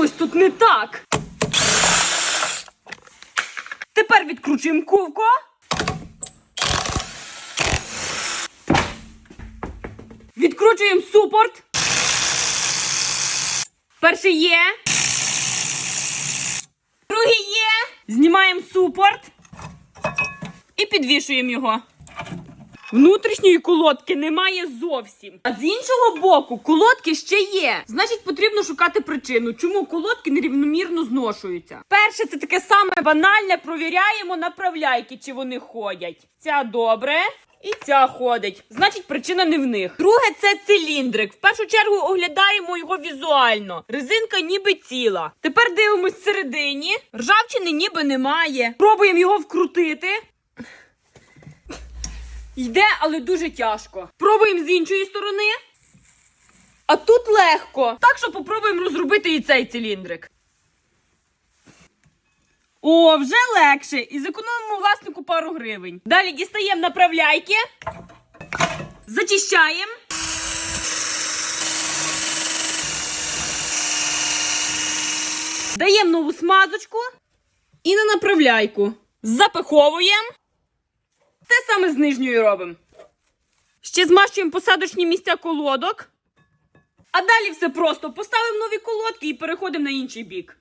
Щось тут не так. Тепер відкручуємо кувко. Відкручуємо супорт. Перший є. Другий є. Знімаємо супорт і підвішуємо його. Внутрішньої колодки немає зовсім. А з іншого боку, колодки ще є. Значить, потрібно шукати причину, чому колодки нерівномірно зношуються. Перше, це таке саме банальне. Провіряємо направляйки, чи вони ходять. Ця добре. І ця ходить. Значить, причина не в них. Друге, це циліндрик. В першу чергу оглядаємо його візуально. Резинка ніби ціла. Тепер дивимось всередині. Ржавчини ніби немає. Пробуємо його вкрутити. Йде, але дуже тяжко. Пробуємо з іншої сторони. А тут легко. Так що попробуємо розробити і цей циліндрик. О, вже легше. І зекономимо власнику пару гривень. Далі дістаємо направляйки. Зачищаємо. Даємо нову смазочку. І на направляйку. Запиховуємо. Те саме з нижньою робимо. Ще змащуємо посадочні місця колодок. А далі все просто. Поставимо нові колодки і переходимо на інший бік.